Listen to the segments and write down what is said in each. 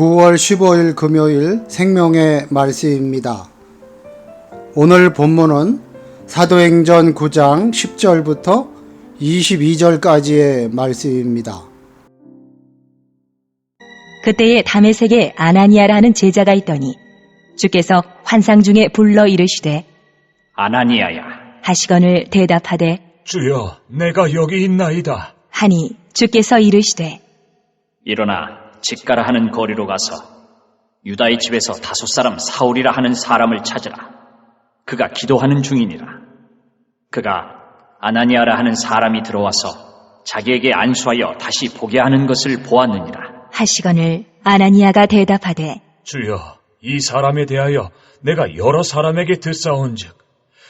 (9월 15일) 금요일 생명의 말씀입니다. 오늘 본문은 사도행전 9장 10절부터 22절까지의 말씀입니다. 그때에 다메섹에 아나니아라는 제자가 있더니 주께서 환상 중에 불러 이르시되 아나니아야, 하시건을 대답하되 주여, 내가 여기 있나이다. 하니 주께서 이르시되 일어나 집가라 하는 거리로 가서 유다의 집에서 다섯 사람 사울이라 하는 사람을 찾으라. 그가 기도하는 중이니라. 그가 아나니아라 하는 사람이 들어와서 자기에게 안수하여 다시 보게 하는 것을 보았느니라. 하시건을 아나니아가 대답하되 주여, 이 사람에 대하여 내가 여러 사람에게 듣사온즉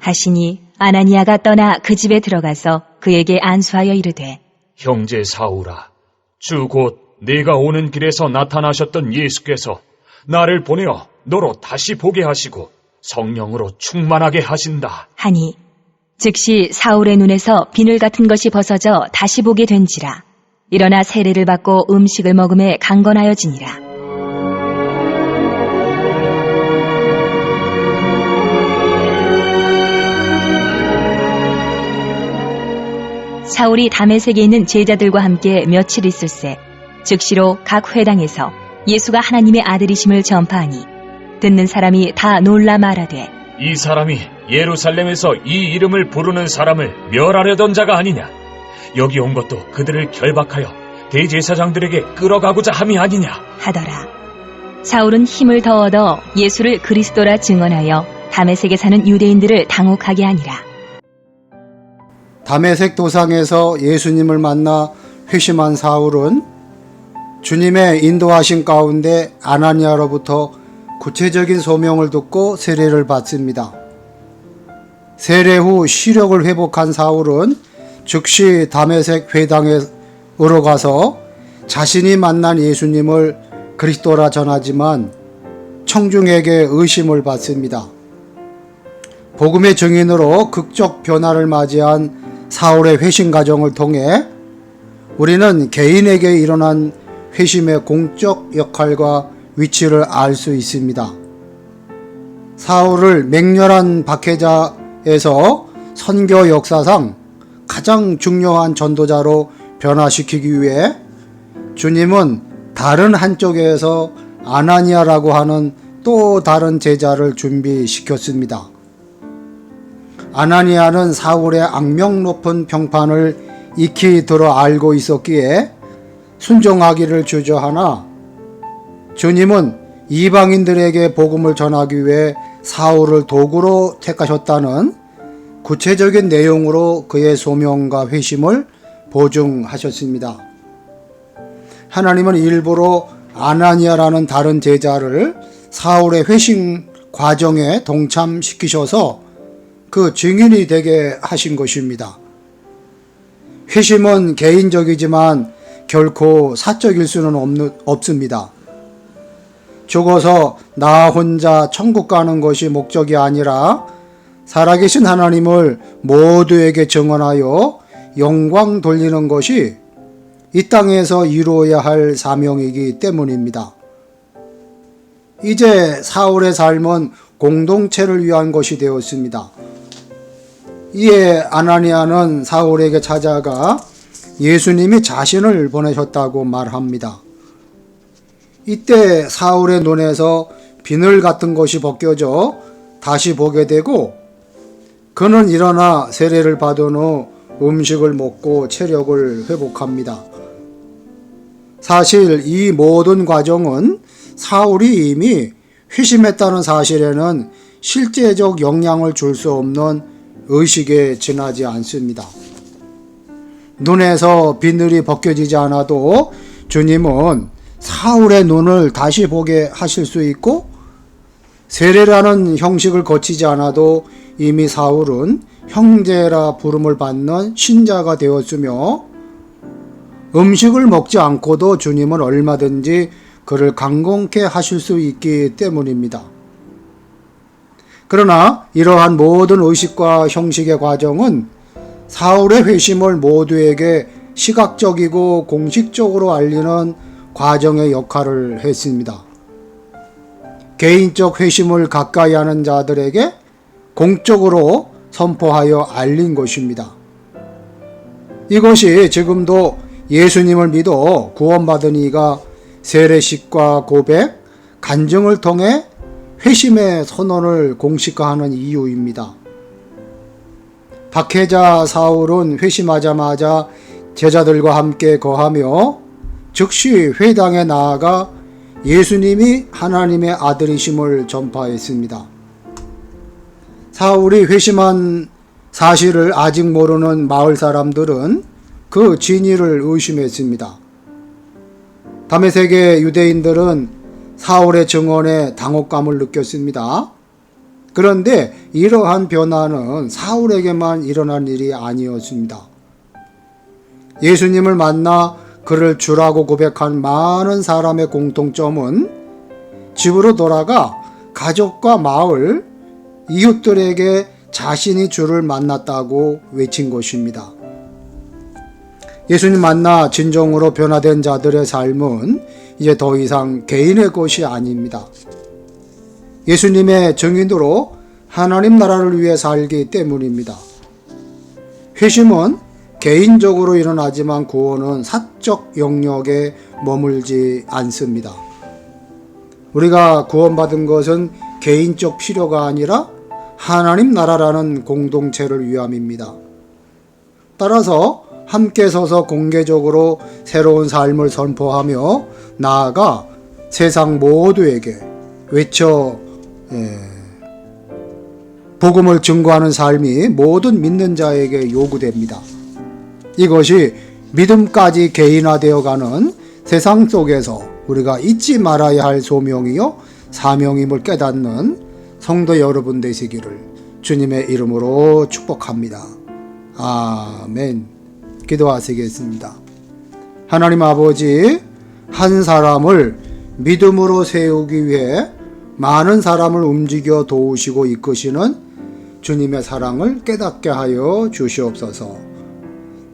하시니 아나니아가 떠나 그 집에 들어가서 그에게 안수하여 이르되 형제 사울아, 주 곧 네가 오는 길에서 나타나셨던 예수께서 나를 보내어 너로 다시 보게 하시고 성령으로 충만하게 하신다. 하니 즉시 사울의 눈에서 비늘 같은 것이 벗어져 다시 보게 된지라 일어나 세례를 받고 음식을 먹음에 강건하여지니라 사울이 다메섹에 있는 제자들과 함께 며칠 있을새 즉시로 각 회당에서 예수가 하나님의 아들이심을 전파하니 듣는 사람이 다 놀라 말하되 이 사람이 예루살렘에서 이 이름을 부르는 사람을 멸하려던 자가 아니냐? 여기 온 것도 그들을 결박하여 대제사장들에게 끌어가고자 함이 아니냐? 하더라. 사울은 힘을 더 얻어 예수를 그리스도라 증언하여 다메섹에 사는 유대인들을 당혹하게 하니라. 담에색 도상에서 예수님을 만나 회심한 사울은 주님의 인도하신 가운데 아나니아로부터 구체적인 소명을 듣고 세례를 받습니다. 세례 후 시력을 회복한 사울은 즉시 담에색 회당으로 가서 자신이 만난 예수님을 그리스도라 전하지만 청중에게 의심을 받습니다. 복음의 증인으로 극적 변화를 맞이한 사울의 회심 과정을 통해 우리는 개인에게 일어난 회심의 공적 역할과 위치를 알 수 있습니다. 사울을 맹렬한 박해자에서 선교 역사상 가장 중요한 전도자로 변화시키기 위해 주님은 다른 한쪽에서 아나니아라고 하는 또 다른 제자를 준비시켰습니다. 아나니아는 사울의 악명 높은 평판을 익히 들어 알고 있었기에 순종하기를 주저하나 주님은 이방인들에게 복음을 전하기 위해 사울을 도구로 택하셨다는 구체적인 내용으로 그의 소명과 회심을 보증하셨습니다. 하나님은 일부러 아나니아라는 다른 제자를 사울의 회심 과정에 동참시키셔서 그 증인이 되게 하신 것입니다. 회심은 개인적이지만 결코 사적일 수는 없는, 없습니다. 죽어서 나 혼자 천국 가는 것이 목적이 아니라 살아계신 하나님을 모두에게 증언하여 영광 돌리는 것이 이 땅에서 이루어야 할 사명이기 때문입니다. 이제 사울의 삶은 공동체를 위한 것이 되었습니다. 이에 아나니아는 사울에게 찾아가 예수님이 자신을 보내셨다고 말합니다. 이때 사울의 눈에서 비늘 같은 것이 벗겨져 다시 보게 되고 그는 일어나 세례를 받은 후 음식을 먹고 체력을 회복합니다. 사실 이 모든 과정은 사울이 이미 회심했다는 사실에는 실제적 영향을 줄 수 없는 의식에 지나지 않습니다. 눈에서 비늘이 벗겨지지 않아도 주님은 사울의 눈을 다시 보게 하실 수 있고 세례라는 형식을 거치지 않아도 이미 사울은 형제라 부름을 받는 신자가 되었으며 음식을 먹지 않고도 주님은 얼마든지 그를 강건케 하실 수 있기 때문입니다. 그러나 이러한 모든 의식과 형식의 과정은 사울의 회심을 모두에게 시각적이고 공식적으로 알리는 과정의 역할을 했습니다. 개인적 회심을 가까이 하는 자들에게 공적으로 선포하여 알린 것입니다. 이것이 지금도 예수님을 믿어 구원받은 이가 세례식과 고백, 간증을 통해 회심의 선언을 공식화하는 이유입니다. 박해자 사울은 회심하자마자 제자들과 함께 거하며 즉시 회당에 나아가 예수님이 하나님의 아들이심을 전파했습니다. 사울이 회심한 사실을 아직 모르는 마을 사람들은 그 진위를 의심했습니다. 다메섹의 유대인들은 사울의 증언에 당혹감을 느꼈습니다. 그런데 이러한 변화는 사울에게만 일어난 일이 아니었습니다. 예수님을 만나 그를 주라고 고백한 많은 사람의 공통점은 집으로 돌아가 가족과 마을, 이웃들에게 자신이 주를 만났다고 외친 것입니다. 예수님 만나 진정으로 변화된 자들의 삶은 이제 더 이상 개인의 것이 아닙니다. 예수님의 증인으로 하나님 나라를 위해 살기 때문입니다. 회심은 개인적으로 일어나지만 구원은 사적 영역에 머물지 않습니다. 우리가 구원받은 것은 개인적 필요가 아니라 하나님 나라라는 공동체를 위함입니다. 따라서 함께 서서 공개적으로 새로운 삶을 선포하며 나아가 세상 모두에게 외쳐 예, 복음을 증거하는 삶이 모든 믿는 자에게 요구됩니다. 이것이 믿음까지 개인화되어 가는 세상 속에서 우리가 잊지 말아야 할 소명이요 사명임을 깨닫는 성도 여러분 되시기를 주님의 이름으로 축복합니다. 아멘. 기도하시겠습니다. 하나님 아버지, 한 사람을 믿음으로 세우기 위해 많은 사람을 움직여 도우시고 이끄시는 주님의 사랑을 깨닫게 하여 주시옵소서.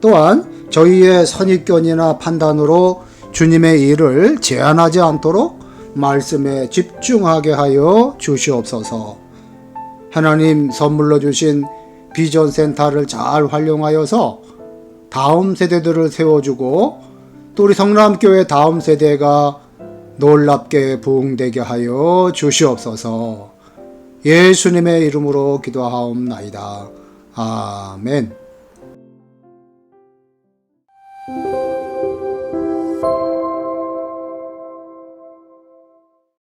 또한 저희의 선입견이나 판단으로 주님의 일을 제한하지 않도록 말씀에 집중하게 하여 주시옵소서. 하나님 선물로 주신 비전 센터를 잘 활용하여서 다음 세대들을 세워주고 또 우리 성남교회 다음 세대가 놀랍게 부흥되게 하여 주시옵소서. 예수님의 이름으로 기도하옵나이다. 아멘.